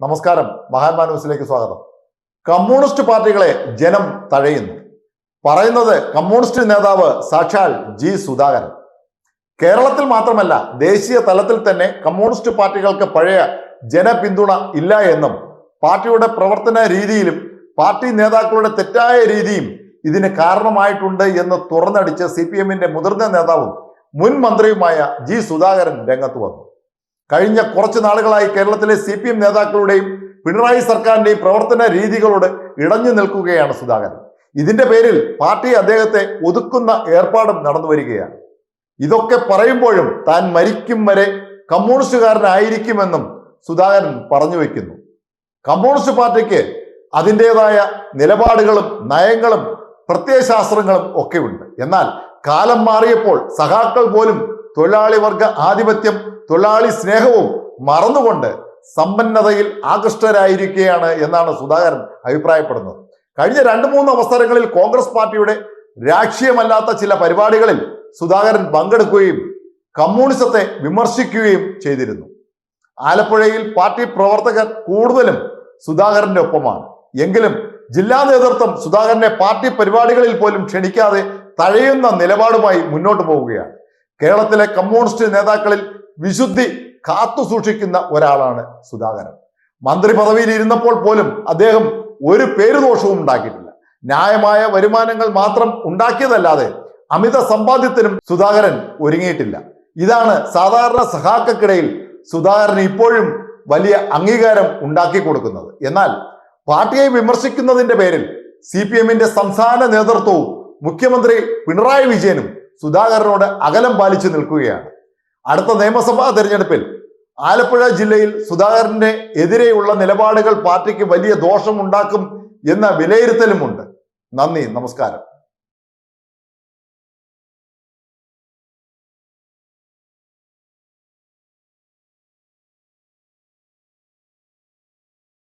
നമസ്കാരം. മഹാത്മാ ന്യൂസിലേക്ക് സ്വാഗതം. കമ്മ്യൂണിസ്റ്റ് പാർട്ടികളെ ജനം തഴയുന്നു. പറയുന്നത് കമ്മ്യൂണിസ്റ്റ് നേതാവ് സാക്ഷാൽ ജി സുധാകരൻ. കേരളത്തിൽ മാത്രമല്ല ദേശീയ തലത്തിൽ തന്നെ കമ്മ്യൂണിസ്റ്റ് പാർട്ടികൾക്ക് പഴയ ജനപിന്തുണ ഇല്ല എന്നും പാർട്ടിയുടെ പ്രവർത്തന രീതിയിലും പാർട്ടി നേതാക്കളുടെ തെറ്റായ രീതിയും ഇതിന് കാരണമായിട്ടുണ്ട് എന്ന് തുറന്നടിച്ച് സി പി എമ്മിന്റെ മുതിർന്ന നേതാവും മുൻ മന്ത്രിയുമായ ജി സുധാകരൻ രംഗത്ത് വന്നു. കഴിഞ്ഞ കുറച്ച് നാളുകളായി കേരളത്തിലെ സി പി എം നേതാക്കളുടെയും പിണറായി സർക്കാരിന്റെയും പ്രവർത്തന രീതികളോട് ഇടഞ്ഞു നിൽക്കുകയാണ് സുധാകരൻ. ഇതിന്റെ പേരിൽ പാർട്ടി അദ്ദേഹത്തെ ഒതുക്കുന്ന ഏർപ്പാടും നടന്നു വരികയാണ്. ഇതൊക്കെ പറയുമ്പോഴും താൻ മരിക്കും വരെ കമ്മ്യൂണിസ്റ്റുകാരനായിരിക്കുമെന്നും സുധാകരൻ പറഞ്ഞു വയ്ക്കുന്നു കമ്മ്യൂണിസ്റ്റ് പാർട്ടിക്ക് അതിന്റെതായ നിലപാടുകളും നയങ്ങളും പ്രത്യയശാസ്ത്രങ്ങളും ഒക്കെ ഉണ്ട് എന്നാൽ കാലം മാറിയപ്പോൾ സഖാക്കൾ പോലും തൊഴിലാളി വർഗ ആധിപത്യം തൊഴിലാളി സ്നേഹവും മറന്നുകൊണ്ട് സമ്പന്നതയിൽ ആകൃഷ്ടരായിരിക്കുകയാണ് എന്നാണ് സുധാകരൻ അഭിപ്രായപ്പെടുന്നത്. കഴിഞ്ഞ രണ്ട് മൂന്ന് അവസരങ്ങളിൽ കോൺഗ്രസ് പാർട്ടിയുടെ രാഷ്ട്രീയമല്ലാത്ത ചില പരിപാടികളിൽ സുധാകരൻ പങ്കെടുക്കുകയും കമ്മ്യൂണിസത്തെ വിമർശിക്കുകയും ചെയ്തിരുന്നു. ആലപ്പുഴയിൽ പാർട്ടി പ്രവർത്തകർ കൂടുതലും സുധാകരന്റെ ഒപ്പമാണ്. എങ്കിലും ജില്ലാ നേതൃത്വം സുധാകരനെ പാർട്ടി പരിപാടികളിൽ പോലും ക്ഷണിക്കാതെ തഴയുന്ന നിലപാടുമായി മുന്നോട്ട് പോവുകയാണ്. കേരളത്തിലെ കമ്മ്യൂണിസ്റ്റ് നേതാക്കളിൽ വിശുദ്ധി കാത്തു സൂക്ഷിക്കുന്ന ഒരാളാണ് സുധാകരൻ. മന്ത്രി പദവിയിൽ ഇരുന്നപ്പോൾ പോലും അദ്ദേഹം ഒരു പേരുദോഷവും ഉണ്ടാക്കിയിട്ടില്ല. ന്യായമായ വരുമാനങ്ങൾ മാത്രം ഉണ്ടാക്കിയതല്ലാതെ അമിത സമ്പാദ്യത്തിനും സുധാകരൻ ഒരുങ്ങിയിട്ടില്ല. ഇതാണ് സാധാരണ സഹാക്കൾക്കിടയിൽ സുധാകരൻ ഇപ്പോഴും വലിയ അംഗീകാരം ഉണ്ടാക്കി കൊടുക്കുന്നത്. എന്നാൽ പാർട്ടിയെ വിമർശിക്കുന്നതിന്റെ പേരിൽ സി പി എമ്മിന്റെ സംസ്ഥാന നേതൃത്വവും മുഖ്യമന്ത്രി പിണറായി വിജയനും സുധാകരനോട് അകലം പാലിച്ചു നിൽക്കുകയാണ്. അടുത്ത നിയമസഭാ തെരഞ്ഞെടുപ്പിൽ ആലപ്പുഴ ജില്ലയിൽ സുധാകരന്റെ എതിരെയുള്ള നിലപാടുകൾ പാർട്ടിക്ക് വലിയ ദോഷമുണ്ടാക്കും എന്ന വിലയിരുത്തലുമുണ്ട്. നന്ദി നമസ്കാരം.